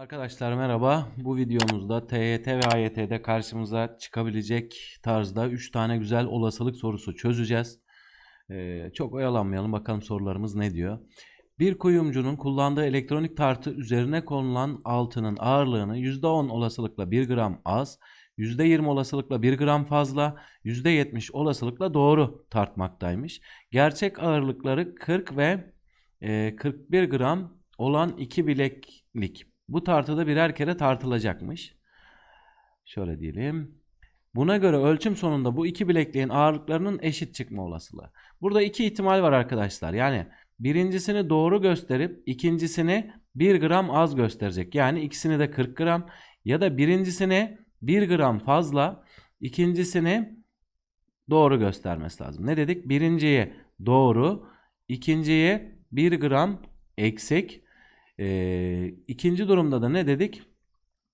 Arkadaşlar merhaba. Bu videomuzda TYT ve AYT'de karşımıza çıkabilecek tarzda 3 tane güzel olasılık sorusu çözeceğiz. Ee, çok oyalanmayalım bakalım sorularımız ne diyor. Bir kuyumcunun kullandığı elektronik tartı üzerine konulan altının ağırlığını %10 olasılıkla 1 gram az, %20 olasılıkla 1 gram fazla, %70 olasılıkla doğru tartmaktaymış. Gerçek ağırlıkları 40 ve e, 41 gram olan iki bileklik bu tartıda birer kere tartılacakmış. Şöyle diyelim. Buna göre ölçüm sonunda bu iki bilekliğin ağırlıklarının eşit çıkma olasılığı. Burada iki ihtimal var arkadaşlar. Yani birincisini doğru gösterip ikincisini 1 gram az gösterecek. Yani ikisini de 40 gram ya da birincisini 1 gram fazla ikincisini doğru göstermesi lazım. Ne dedik? Birinciyi doğru, ikinciyi 1 gram eksik. Ee, ikinci durumda da ne dedik?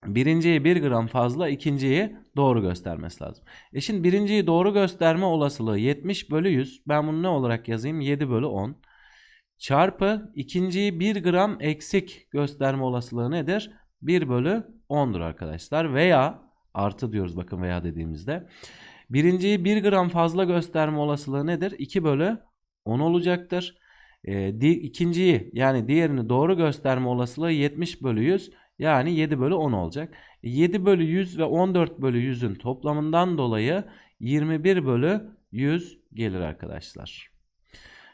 Birinciyi 1 gram fazla, ikinciyi doğru göstermesi lazım. E şimdi birinciyi doğru gösterme olasılığı 70 bölü 100. Ben bunu ne olarak yazayım? 7 bölü 10. Çarpı ikinciyi 1 gram eksik gösterme olasılığı nedir? 1 bölü 10'dur arkadaşlar. Veya artı diyoruz bakın veya dediğimizde. Birinciyi 1 gram fazla gösterme olasılığı nedir? 2 bölü 10 olacaktır. E, di, ikinciyi yani diğerini doğru gösterme olasılığı 70 bölü 100 yani 7 bölü 10 olacak. E, 7 bölü 100 ve 14 bölü 100'ün toplamından dolayı 21 bölü 100 gelir arkadaşlar.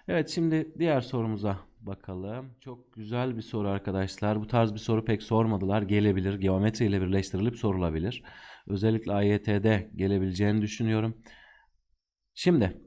Evet şimdi diğer sorumuza bakalım. Çok güzel bir soru arkadaşlar. Bu tarz bir soru pek sormadılar. Gelebilir. Geometri ile birleştirilip sorulabilir. Özellikle AYT'de gelebileceğini düşünüyorum. Şimdi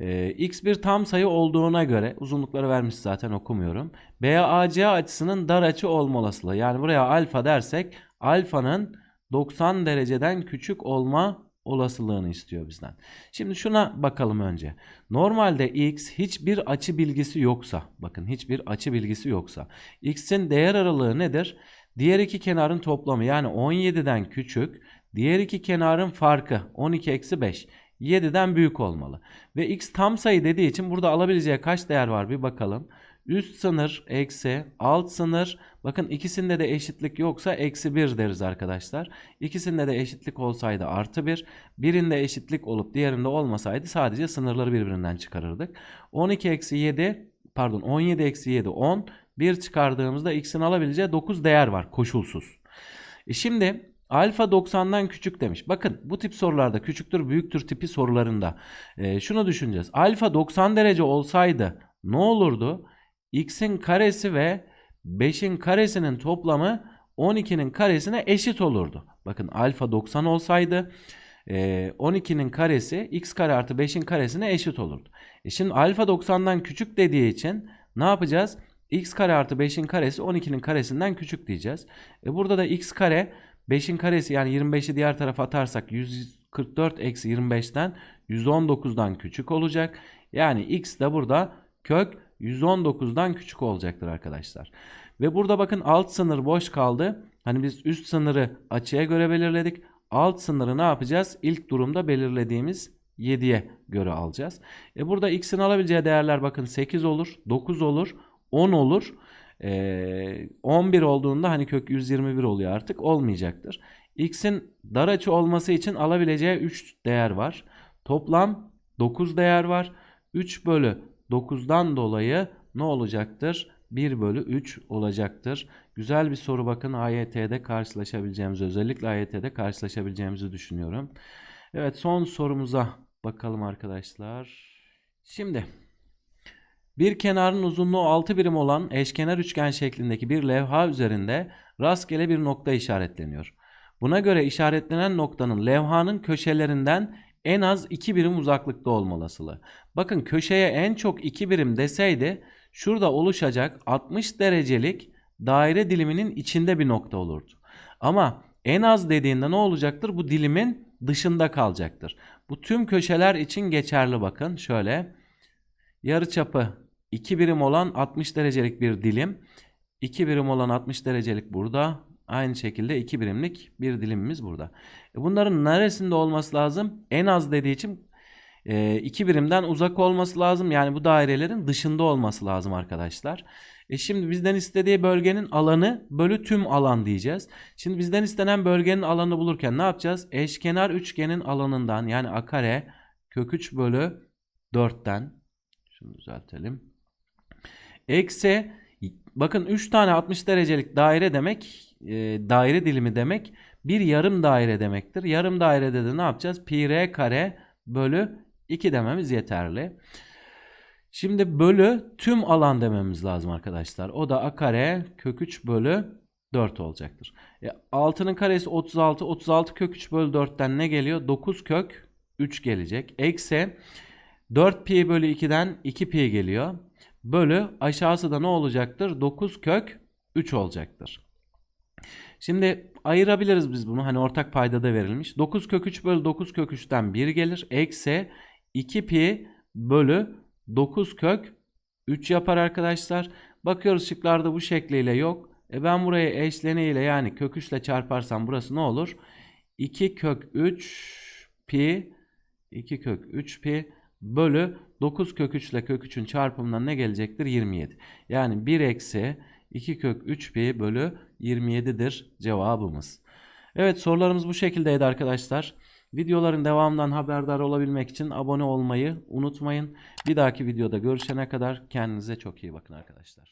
ee, x bir tam sayı olduğuna göre uzunlukları vermiş zaten okumuyorum. BAC açısının dar açı olma olasılığı. Yani buraya alfa dersek alfanın 90 dereceden küçük olma olasılığını istiyor bizden. Şimdi şuna bakalım önce. Normalde x hiçbir açı bilgisi yoksa bakın hiçbir açı bilgisi yoksa x'in değer aralığı nedir? Diğer iki kenarın toplamı yani 17'den küçük diğer iki kenarın farkı 12 eksi 5 7'den büyük olmalı. Ve x tam sayı dediği için burada alabileceği kaç değer var bir bakalım. Üst sınır eksi alt sınır. Bakın ikisinde de eşitlik yoksa eksi 1 deriz arkadaşlar. İkisinde de eşitlik olsaydı artı 1. Birinde eşitlik olup diğerinde olmasaydı sadece sınırları birbirinden çıkarırdık. 12 eksi 7 pardon 17 eksi 7 10. 1 çıkardığımızda x'in alabileceği 9 değer var koşulsuz. E şimdi Alfa 90'dan küçük demiş. Bakın bu tip sorularda küçüktür büyüktür tipi sorularında e, şunu düşüneceğiz. Alfa 90 derece olsaydı ne olurdu? X'in karesi ve 5'in karesinin toplamı 12'nin karesine eşit olurdu. Bakın alfa 90 olsaydı e, 12'nin karesi x kare artı 5'in karesine eşit olurdu. E şimdi alfa 90'dan küçük dediği için ne yapacağız? x kare artı 5'in karesi 12'nin karesinden küçük diyeceğiz. E burada da x kare 5'in karesi yani 25'i diğer tarafa atarsak 144 eksi 25'ten 119'dan küçük olacak. Yani x de burada kök 119'dan küçük olacaktır arkadaşlar. Ve burada bakın alt sınır boş kaldı. Hani biz üst sınırı açıya göre belirledik. Alt sınırı ne yapacağız? İlk durumda belirlediğimiz 7'ye göre alacağız. E burada x'in alabileceği değerler bakın 8 olur, 9 olur, 10 olur. Ee, 11 olduğunda hani kök 121 oluyor artık olmayacaktır. X'in dar açı olması için alabileceği 3 değer var. Toplam 9 değer var. 3 bölü 9'dan dolayı ne olacaktır? 1 bölü 3 olacaktır. Güzel bir soru bakın AYT'de karşılaşabileceğimizi özellikle AYT'de karşılaşabileceğimizi düşünüyorum. Evet son sorumuza bakalım arkadaşlar. Şimdi bir kenarın uzunluğu 6 birim olan eşkenar üçgen şeklindeki bir levha üzerinde rastgele bir nokta işaretleniyor. Buna göre işaretlenen noktanın levhanın köşelerinden en az 2 birim uzaklıkta olmalısılı. Bakın köşeye en çok 2 birim deseydi şurada oluşacak 60 derecelik daire diliminin içinde bir nokta olurdu. Ama en az dediğinde ne olacaktır? Bu dilimin dışında kalacaktır. Bu tüm köşeler için geçerli bakın. Şöyle yarıçapı 2 birim olan 60 derecelik bir dilim. 2 birim olan 60 derecelik burada. Aynı şekilde 2 birimlik bir dilimimiz burada. E, bunların neresinde olması lazım? En az dediği için 2 e, birimden uzak olması lazım. Yani bu dairelerin dışında olması lazım arkadaşlar. E şimdi bizden istediği bölgenin alanı bölü tüm alan diyeceğiz. Şimdi bizden istenen bölgenin alanını bulurken ne yapacağız? Eşkenar üçgenin alanından yani a kare kök 3 bölü 4'ten şunu düzeltelim. Eksi bakın 3 tane 60 derecelik daire demek e, daire dilimi demek bir yarım daire demektir. Yarım dairede de ne yapacağız? Pi r kare bölü 2 dememiz yeterli. Şimdi bölü tüm alan dememiz lazım arkadaşlar. O da a kare kök 3 bölü 4 olacaktır. E, 6'nın karesi 36. 36 kök 3 bölü 4'ten ne geliyor? 9 kök 3 gelecek. Eksi 4 pi bölü 2'den 2 pi geliyor. Bölü aşağısı da ne olacaktır? 9 kök 3 olacaktır. Şimdi ayırabiliriz biz bunu. Hani ortak paydada verilmiş. 9 kök 3 bölü 9 kök 3'ten 1 gelir. Eksi 2 pi bölü 9 kök 3 yapar arkadaşlar. Bakıyoruz şıklarda bu şekliyle yok. E ben burayı eşleniyle yani kök 3 ile çarparsam burası ne olur? 2 kök 3 pi 2 kök 3 pi bölü 9 kök 3 ile kök 3'ün çarpımından ne gelecektir? 27. Yani 1 eksi 2 kök 3 pi bölü 27'dir cevabımız. Evet sorularımız bu şekildeydi arkadaşlar. Videoların devamından haberdar olabilmek için abone olmayı unutmayın. Bir dahaki videoda görüşene kadar kendinize çok iyi bakın arkadaşlar.